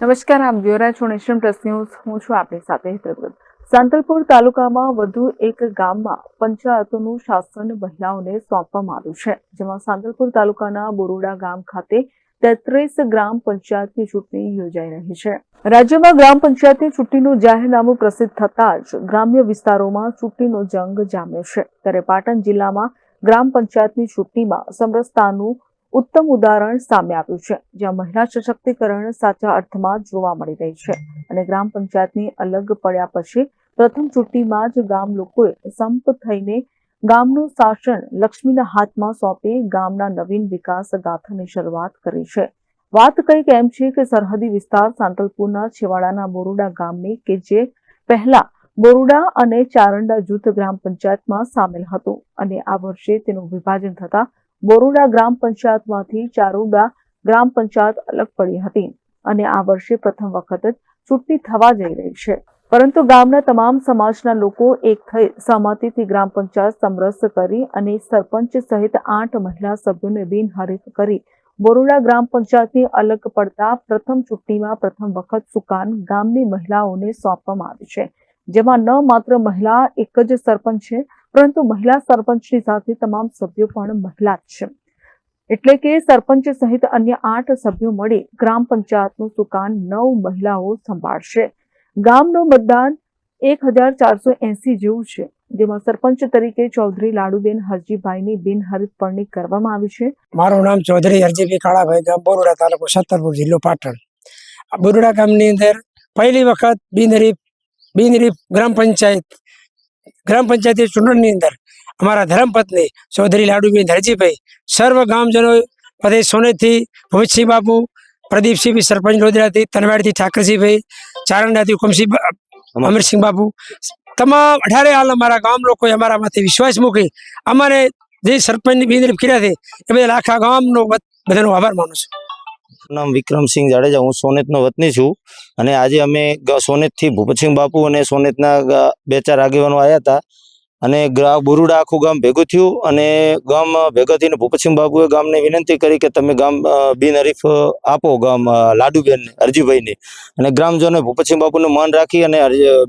નમસ્કાર આપ જોઈ છો નેશન પ્લસ ન્યૂઝ. હું છું આપની સાથે હેતલ સાંતલપુર તાલુકામાં વધુ એક ગામમાં પંચાયતોનું શાસન મહિલાઓને સોંપવામાં આવ્યું છે, જેમાં સાંતલપુર તાલુકાના બોરોડા ગામ ખાતે તેત્રીસ ગ્રામ પંચાયતની ચૂંટણી યોજાઈ રહી છે. રાજ્યમાં ગ્રામ પંચાયતની ચૂંટણીનું જાહેરનામું પ્રસિદ્ધ થતાં જ ગ્રામ્ય વિસ્તારોમાં ચૂંટણીનો જંગ જામ્યો છે. ત્યારે પાટણ જિલ્લામાં ગ્રામ પંચાયતની ચૂંટણીમાં સમરસતાનું ઉત્તમ ઉદાહરણ સામે આવ્યું છે, જ્યાં મહિલા સશક્તિકરણ સાચા અર્થમાં જોવા મળી રહી છે અને ગ્રામ પંચાયતની અલગ પડ્યા પછી પ્રથમ ચૂંટણીમાં જ ગામ લોકોએ સંપ થઈને ગામનું શાસન લક્ષ્મીના હાથમાં સોંપી ગામના નવીન વિકાસ ગાથાની શરૂઆત કરી છે. વાત કંઈક એમ છે કે સરહદી વિસ્તાર સાંતલપુરના છેવાડાના બોરુડા ગામની કે જે પહેલા બોરુડા અને ચારંડા જૂથ ગ્રામ પંચાયતમાં સામેલ હતું અને આ વર્ષે તેનું વિભાજન થતા બોરુડા ગ્રામ પંચાયતમાંથી ચારુડા ગ્રામ પંચાયત અલગ પડી હતી અને આ વર્ષે પ્રથમ વખત જ ચૂંટણી થવા જઈ રહી છે. પરંતુ ગામના તમામ સમાજના લોકો એક થઈ સહમતિથી ગ્રામ પંચાયત સમરસ કરી અને સરપંચ સહિત આઠ મહિલા સભ્યોને બિનહરીફ કરી બોરુડા ગ્રામ પંચાયતની અલગ પડતા પ્રથમ ચૂંટણીમાં પ્રથમ વખત સુકાન ગામની મહિલાઓને સોંપવામાં આવી છે. જેમાં ન માત્ર મહિલા, એક જ સરપંચ છે પરંતુ મહિલા સરપંચની સાથે તમામ સભ્યો પણ મહિલા જ છે. એટલે કે સરપંચ સહિત અન્ય આઠ સભ્યો મળી ગ્રામ પંચાયતનું સુકાન નવ મહિલાઓ સંભાળશે. ગામનું મતદાન એક હજાર ચારસો એસી જેવું છે. જેમાં સરપંચ તરીકે ચૌધરી લાડુબેન હરજીભાઈની બિનહરીફપણણી કરવામાં આવી છે. મારું નામ ચૌધરી હરજીભાઈ કાળાભાઈ ગામ, બોરુડા તાલુકો સત્તરપુર જિલ્લો પાટણ. આ ગામની અંદર પહેલી વખત બિનહરીફ બિનહરીફ ગ્રામ પંચાયત ગ્રામ પંચાયતની ચૂંટણીની અંદર અમારા ધર્મપત્ની ચૌધરી લાડુબેન ધરજીભાઈ સર્વ ગામજનો પ્રદેશ સોનેથી ભૂપતસિંહ બાપુ પ્રદીપસિંહ સરપંચ લોદરાથી તનવાડથી ઠાકરસિંહભાઈ ચારંડાથી હુકમસિંહ અમરસિંહ બાપુ તમામ અઢારે હાલ અમારા ગામ લોકોએ અમારા માથે વિશ્વાસ મૂકી અમારે જે સરપંચની બિનહરીફ કર્યા છે એ બધા આખા ગામનો બધાનો આભાર માનું છું. નામ વિક્રમસિંહ જાડેજા. હું સોનેતનો વતની છું અને આજે અમે સોનેતથી ભૂપતસિંહ બાપુ અને સોનેતના બે ચાર આગેવાનો આવ્યા હતા. અને બુરુડા આખું ગામ ભેગું થયું અને ગામ ભેગા થઈને ભૂપતસિંહ બાપુએ ગામને વિનંતી કરી કે તમે ગામ બિનહરીફ આપો ગામ લાડુબેનને, અરજીભાઈને. અને ગ્રામજનોએ ભૂપતસિંહ બાપુનું માન રાખી અને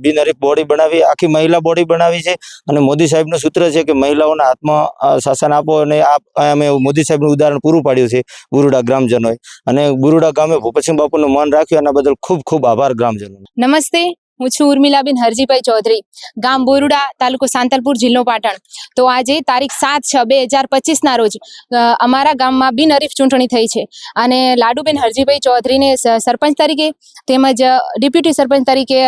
બિનહરીફ બોડી બનાવી, આખી મહિલા બોડી બનાવી છે. અને મોદી સાહેબનું સૂત્ર છે કે મહિલાઓના હાથમાં શાસન આપો અને અમે મોદી સાહેબનું ઉદાહરણ પૂરું પાડ્યું છે બુરુડા ગ્રામજનોએ. અને ગુરુડા ગામે ભૂપતસિંહ બાપુનું માન રાખ્યું, એના બદલ ખૂબ ખૂબ આભાર ગ્રામજનો નમસ્તે. હું છું ઉર્મિલાબેન હરજીભાઈ ચૌધરી, ગામ બોરુડા, તાલુકો સાંતલપુર, જિલ્લો પાટણ. તો આજે તારીખ સાત છ બે હજાર પચીસના રોજ અમારા ગામમાં બિનહરીફ ચૂંટણી થઈ છે. અને લાડુબેન હરજીભાઈ ચૌધરીને સરપંચ તરીકે તેમજ ડેપ્યુટી સરપંચ તરીકે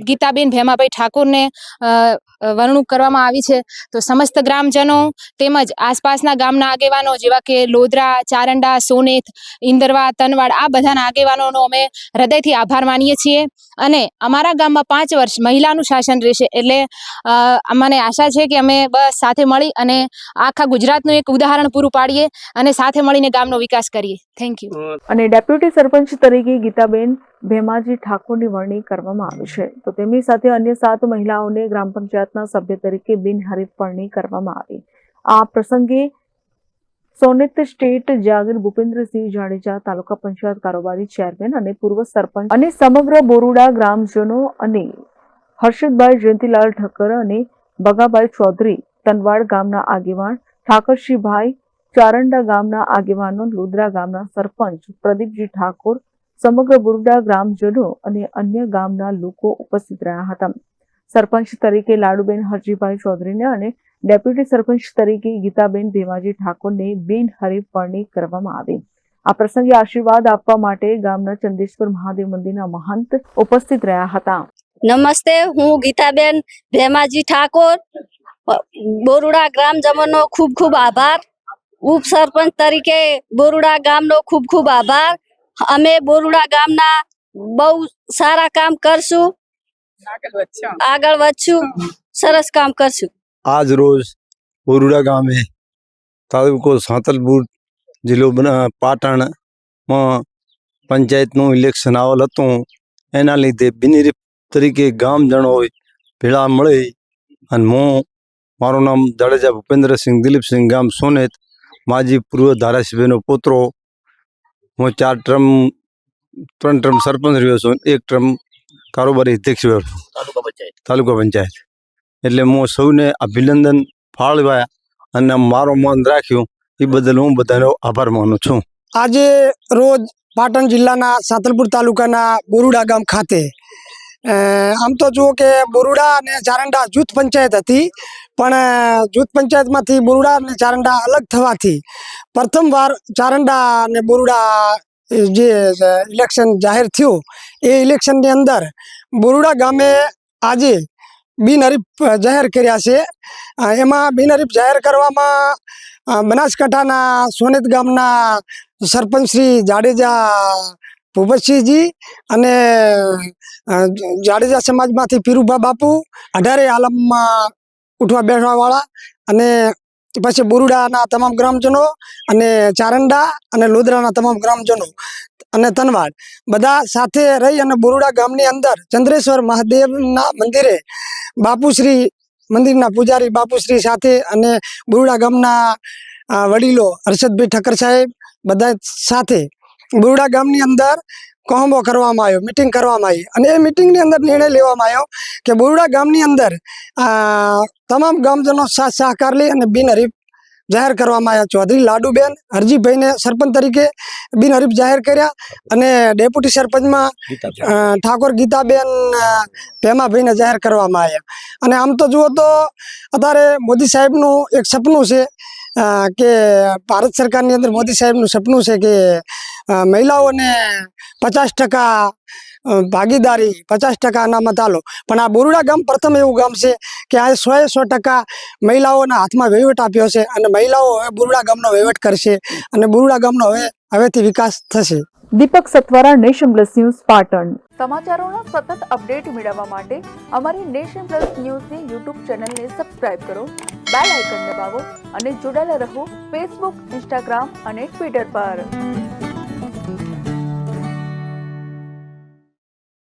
ગીતાબેન ભેમાભાઈ ઠાકોરને અ, કરવામાં આવી છે. તો સમસ્ત ગ્રામજનો તેમજ આસપાસના ગામના આગેવાનો જેવા કે લોધરા ચારંડા સોનેત ઇન્દરવા તનવાડ આ બધાના આગેવાનોનો અમે હૃદયથી આભાર માનીએ છીએ. અને અમારા ગામમાં પાંચ વર્ષ મહિલાનું શાસન રહેશે એટલે મને આશા છે કે અમે બસ સાથે મળી અને આખા ગુજરાતનું એક ઉદાહરણ પૂરું પાડીએ અને સાથે મળીને ગામનો વિકાસ કરીએ. થેન્ક યુ અને ડેપ્યુટી સરપંચ તરીકે ગીતાબેન ભેમાજી ઠાકોરની વરણી કરવામાં આવી છે. તો તેમની સાથે અન્ય સાત મહિલાઓને ગ્રામ પંચાયતના સભ્ય તરીકે બિનહરીફપણણી કરવામાં આવી. આ પ્રસંગે સોનેત સ્ટેટ જાગીર ભૂપેન્દ્રસિંહ જાડેજા તાલુકા પંચાયત કારોબારી ચેરમેન અને પૂર્વ સરપંચ અને સમગ્ર બોરુડા ગ્રામજનો અને હર્ષદભાઈ જયંતિલાલ ઠક્કર અને બગાભાઈ ચૌધરી તનવાડ ગામના આગેવાન ઠાકરશીભાઈ ચારંડા ગામના આગેવાનો લુદ્રા ગામના સરપંચ પ્રદીપજી ઠાકોર સમગ્ર બુરડા ગ્રામજનો અને અન્ય ગામના લોકો ઉપસ્થિત રહ્યા હતા. સરપંચ તરીકે લાડુબેન હરજીભાઈ ચૌધરીને અને ડેપ્યુટી સરપંચ તરીકે ગીતાબેન ભેમાજી ઠાકોરને બિનહરીફ વરણી કરવામાં આવી. આ પ્રસંગે આશીર્વાદ આપવા માટે ગામના ચંદેશ્વર મહાદેવ મંદિરના મહંત ઉપસ્થિત રહ્યા હતા. નમસ્તે, હું ગીતાબેન ભેમાજી ઠાકોર. બોરુડા ગ્રામજનોનો ખૂબ ખૂબ આભાર. ઉપસરપંચ તરીકે બોરુડા ગામનો ખૂબ ખૂબ આભાર. અમે બોરુડા ગામના બહુ સારા કામ કરશું. આગળ વધશું. સરસ કામ કરશું. આજ રોજ બોરુડા ગામે તાલુકો સાંતલપુર જિલ્લો પાટણમાં પંચાયતનું ઇલેક્શન આવેલ હતું. એના લીધે બિનહરીફ તરીકે ગામજનોએ ભેળા મળી અને હું મારું નામ જાડેજા ભૂપેન્દ્રસિંહ દિલીપસિંહ ગામ સોનેત માજી પૂર્વ ધારાસભ્યનો પુત્રો હું ચાર ટર્મ ત્રણ ટર્મ સરપંચ રહ્યો છું એક ટર્મ કારોબારી અધ્યક્ષ રહ્યો છું. તાલુકા પંચાયત. એટલે હું સૌને અભિનંદન ફાળવ્યા અને મારો મન રાખ્યું એ બદલ હું બધાનો આભાર માનું છું. આજે રોજ પાટણ જિલ્લાના સાતલપુર તાલુકાના બોરુડા ગામ ખાતે આમ તો જુઓ કે બોરુડા અને ચારંડા જૂથ પંચાયત હતી પણ જૂથ પંચાયતમાંથી બોરડા અને ચારંડા અલગ થવાથી પ્રથમવાર ચારંડા અને બોરડા જે ઇલેક્શન જાહેર થયું, એ ઇલેક્શનની અંદર બોરડા ગામે આજે બિનહરીફ જાહેર કર્યા છે. એમાં બિનહરીફ જાહેર કરવામાં બનાસકાંઠાના સોનેત ગામના સરપંચ શ્રી જાડેજા ભૂપતસિંહજી અને જાડેજા સમાજમાંથી પીરુભા બાપુ, અઢારે આલમમાં ઉઠવા બેસવાવાળા અને પછી બોરુડાના તમામ ગ્રામજનો અને ચારંડા અને લોદરાના તમામ ગ્રામજનો અને તનવાડ બધા સાથે રહી અને બોરુડા ગામની અંદર ચંદ્રેશ્વર મહાદેવના મંદિરે બાપુશ્રી મંદિરના પૂજારી બાપુશ્રી સાથે અને બોરુડા ગામના વડીલો હર્ષદભાઈ ઠક્કર સાહેબ બધા સાથે બોરુડા ગામની અંદર કોહંબો કરવામાં આવ્યો મિટિંગ કરવામાં આવી. અને એ મિટિંગની અંદર નિર્ણય લેવામાં આવ્યો કે બુરડા ગામની અંદર તમામ ગામજનો સાથ સહકાર લઈ અને બિનહરીફ જાહેર કરવામાં આવ્યા. ચૌધરી લાડુબેન હરજીભાઈને સરપંચ તરીકે બિનહરીફ જાહેર કર્યા અને ડેપ્યુટી સરપંચમાં ઠાકોર ગીતાબેન ભેમાભાઈને જાહેર કરવામાં આવ્યા. અને આમ તો જુઓ તો અત્યારે મોદી સાહેબનું એક સપનું છે કે ભારત સરકારની અંદર મોદી સાહેબનું સપનું છે કે મહિલાઓને પચાસ ટકા ભાગીદારી પચાસ ટકા અનામત આલો. પણ આ બોરુડા ગામ પ્રથમ એવું ગામ છે કે આ સો સો ટકા મહિલાઓના હાથમાં વહીવટ આપ્યો છે અને મહિલાઓ હવે બોરુડા ગામનો વહીવટ કરશે અને બોરુડા ગામનો હવે હવેથી વિકાસ થશે. Deepak Satwara nation plus news Patan. સમાચારોના સતત અપડેટ મેળવવા માટે અમારી નેશન પ્લસ ન્યૂઝની યુટ્યુબ ચેનલને સબસ્ક્રાઇબ કરો બેલ આઇકન દબાવો અને જોડાયેલા રહો ફેસબુક ઇન્સ્ટાગ્રામ અને ટ્વિટર પર.